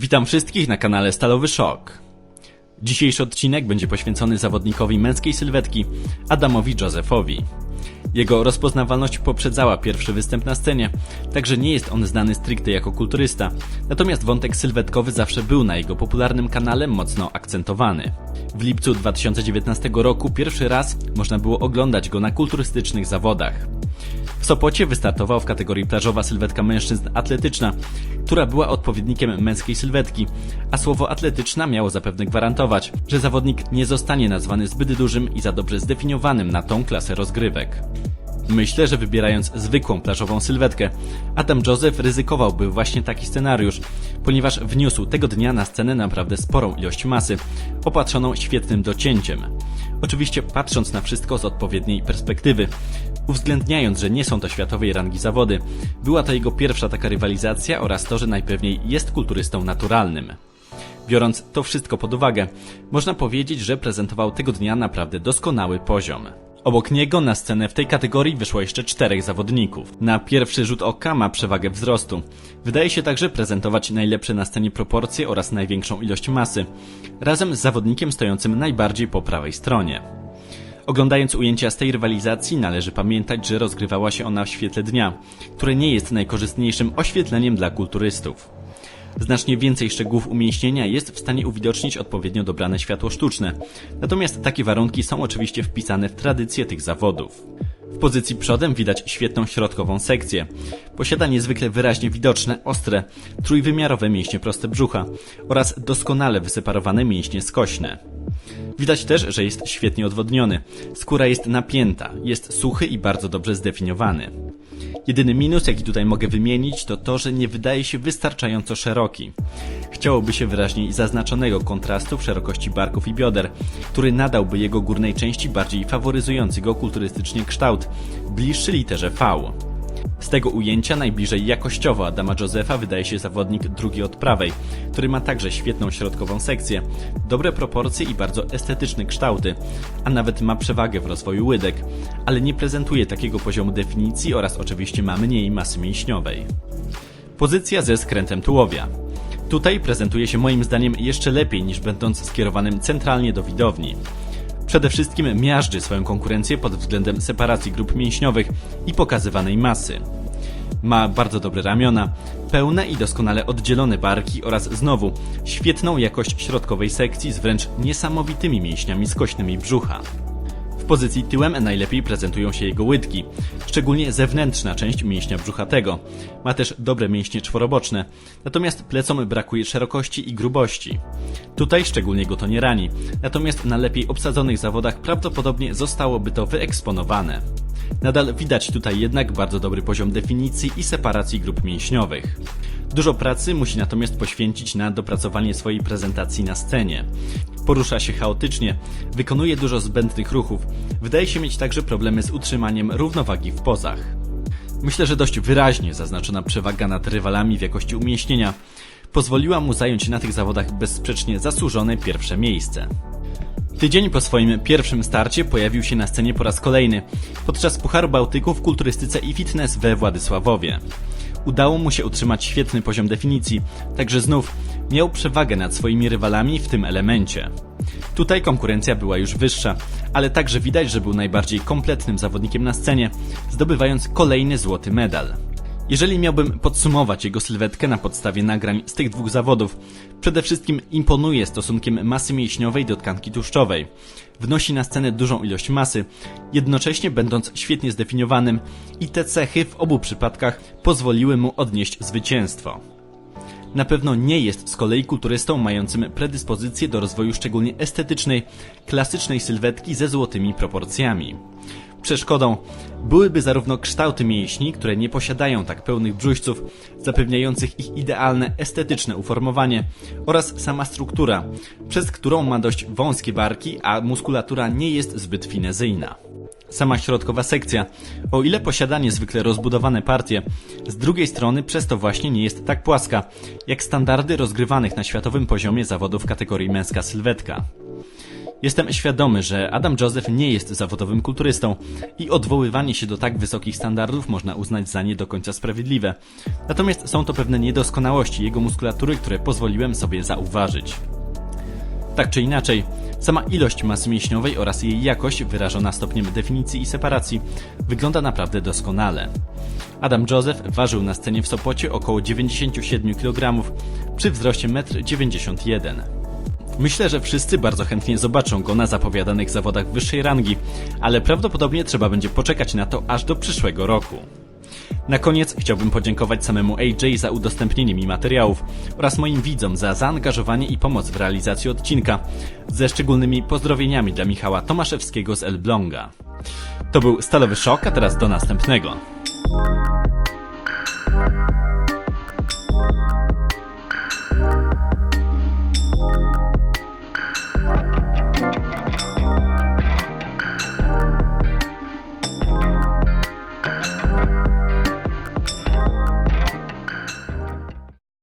Witam wszystkich na kanale Stalowy Szok. Dzisiejszy odcinek będzie poświęcony zawodnikowi męskiej sylwetki Adamowi Józefowi. Jego rozpoznawalność poprzedzała pierwszy występ na scenie, także nie jest on znany stricte jako kulturysta. Natomiast wątek sylwetkowy zawsze był na jego popularnym kanale mocno akcentowany. W lipcu 2019 roku pierwszy raz można było oglądać go na kulturystycznych zawodach. W Sopocie wystartował w kategorii plażowa sylwetka mężczyzn atletyczna, która była odpowiednikiem męskiej sylwetki, a słowo atletyczna miało zapewne gwarantować, że zawodnik nie zostanie nazwany zbyt dużym i za dobrze zdefiniowanym na tą klasę rozgrywek. Myślę, że wybierając zwykłą plażową sylwetkę, Adam Joseph ryzykowałby właśnie taki scenariusz, ponieważ wniósł tego dnia na scenę naprawdę sporą ilość masy, opatrzoną świetnym docięciem. Oczywiście patrząc na wszystko z odpowiedniej perspektywy, uwzględniając, że nie są to światowej rangi zawody, była to jego pierwsza taka rywalizacja oraz to, że najpewniej jest kulturystą naturalnym. Biorąc to wszystko pod uwagę, można powiedzieć, że prezentował tego dnia naprawdę doskonały poziom. Obok niego na scenę w tej kategorii wyszło jeszcze czterech zawodników. Na pierwszy rzut oka ma przewagę wzrostu. Wydaje się także prezentować najlepsze na scenie proporcje oraz największą ilość masy, razem z zawodnikiem stojącym najbardziej po prawej stronie. Oglądając ujęcia z tej rywalizacji należy pamiętać, że rozgrywała się ona w świetle dnia, które nie jest najkorzystniejszym oświetleniem dla kulturystów. Znacznie więcej szczegółów umięśnienia jest w stanie uwidocznić odpowiednio dobrane światło sztuczne, natomiast takie warunki są oczywiście wpisane w tradycję tych zawodów. W pozycji przodem widać świetną środkową sekcję. Posiada niezwykle wyraźnie widoczne, ostre, trójwymiarowe mięśnie proste brzucha oraz doskonale wyseparowane mięśnie skośne. Widać też, że jest świetnie odwodniony. Skóra jest napięta, jest suchy i bardzo dobrze zdefiniowany. Jedyny minus, jaki tutaj mogę wymienić, to to, że nie wydaje się wystarczająco szeroki. Chciałoby się wyraźniej zaznaczonego kontrastu w szerokości barków i bioder, który nadałby jego górnej części bardziej faworyzujący go kulturystycznie kształt, bliższy literze V. Z tego ujęcia najbliżej jakościowo Adama Josefa wydaje się zawodnik drugi od prawej, który ma także świetną środkową sekcję, dobre proporcje i bardzo estetyczne kształty, a nawet ma przewagę w rozwoju łydek, ale nie prezentuje takiego poziomu definicji oraz oczywiście ma mniej masy mięśniowej. Pozycja ze skrętem tułowia. Tutaj prezentuje się moim zdaniem jeszcze lepiej niż będąc skierowanym centralnie do widowni. Przede wszystkim miażdży swoją konkurencję pod względem separacji grup mięśniowych i pokazywanej masy. Ma bardzo dobre ramiona, pełne i doskonale oddzielone barki oraz znowu świetną jakość środkowej sekcji z wręcz niesamowitymi mięśniami skośnymi brzucha. Pozycji tyłem najlepiej prezentują się jego łydki, szczególnie zewnętrzna część mięśnia brzuchatego. Ma też dobre mięśnie czworoboczne, natomiast plecom brakuje szerokości i grubości. Tutaj szczególnie go to nie rani, natomiast na lepiej obsadzonych zawodach prawdopodobnie zostałoby to wyeksponowane. Nadal widać tutaj jednak bardzo dobry poziom definicji i separacji grup mięśniowych. Dużo pracy musi natomiast poświęcić na dopracowanie swojej prezentacji na scenie. Porusza się chaotycznie, wykonuje dużo zbędnych ruchów, wydaje się mieć także problemy z utrzymaniem równowagi w pozach. Myślę, że dość wyraźnie zaznaczona przewaga nad rywalami w jakości umięśnienia pozwoliła mu zająć na tych zawodach bezsprzecznie zasłużone pierwsze miejsce. Tydzień po swoim pierwszym starcie pojawił się na scenie po raz kolejny, podczas Pucharu Bałtyku w kulturystyce i fitness we Władysławowie. Udało mu się utrzymać świetny poziom definicji, także znów miał przewagę nad swoimi rywalami w tym elemencie. Tutaj konkurencja była już wyższa, ale także widać, że był najbardziej kompletnym zawodnikiem na scenie, zdobywając kolejny złoty medal. Jeżeli miałbym podsumować jego sylwetkę na podstawie nagrań z tych dwóch zawodów, przede wszystkim imponuje stosunkiem masy mięśniowej do tkanki tłuszczowej. Wnosi na scenę dużą ilość masy, jednocześnie będąc świetnie zdefiniowanym i te cechy w obu przypadkach pozwoliły mu odnieść zwycięstwo. Na pewno nie jest z kolei kulturystą mającym predyspozycję do rozwoju szczególnie estetycznej, klasycznej sylwetki ze złotymi proporcjami. Przeszkodą byłyby zarówno kształty mięśni, które nie posiadają tak pełnych brzuźców, zapewniających ich idealne estetyczne uformowanie, oraz sama struktura, przez którą ma dość wąskie barki, a muskulatura nie jest zbyt finezyjna. Sama środkowa sekcja, o ile posiada niezwykle rozbudowane partie, z drugiej strony przez to właśnie nie jest tak płaska, jak standardy rozgrywanych na światowym poziomie zawodów kategorii męska sylwetka. Jestem świadomy, że Adam Joseph nie jest zawodowym kulturystą i odwoływanie się do tak wysokich standardów można uznać za nie do końca sprawiedliwe. Natomiast są to pewne niedoskonałości jego muskulatury, które pozwoliłem sobie zauważyć. Tak czy inaczej, sama ilość masy mięśniowej oraz jej jakość, wyrażona stopniem definicji i separacji, wygląda naprawdę doskonale. Adam Joseph ważył na scenie w Sopocie około 97 kg przy wzroście 1,91 m. Myślę, że wszyscy bardzo chętnie zobaczą go na zapowiadanych zawodach wyższej rangi, ale prawdopodobnie trzeba będzie poczekać na to aż do przyszłego roku. Na koniec chciałbym podziękować samemu AJ za udostępnienie mi materiałów oraz moim widzom za zaangażowanie i pomoc w realizacji odcinka, ze szczególnymi pozdrowieniami dla Michała Tomaszewskiego z Elbląga. To był Stalowy Szok, a teraz do następnego.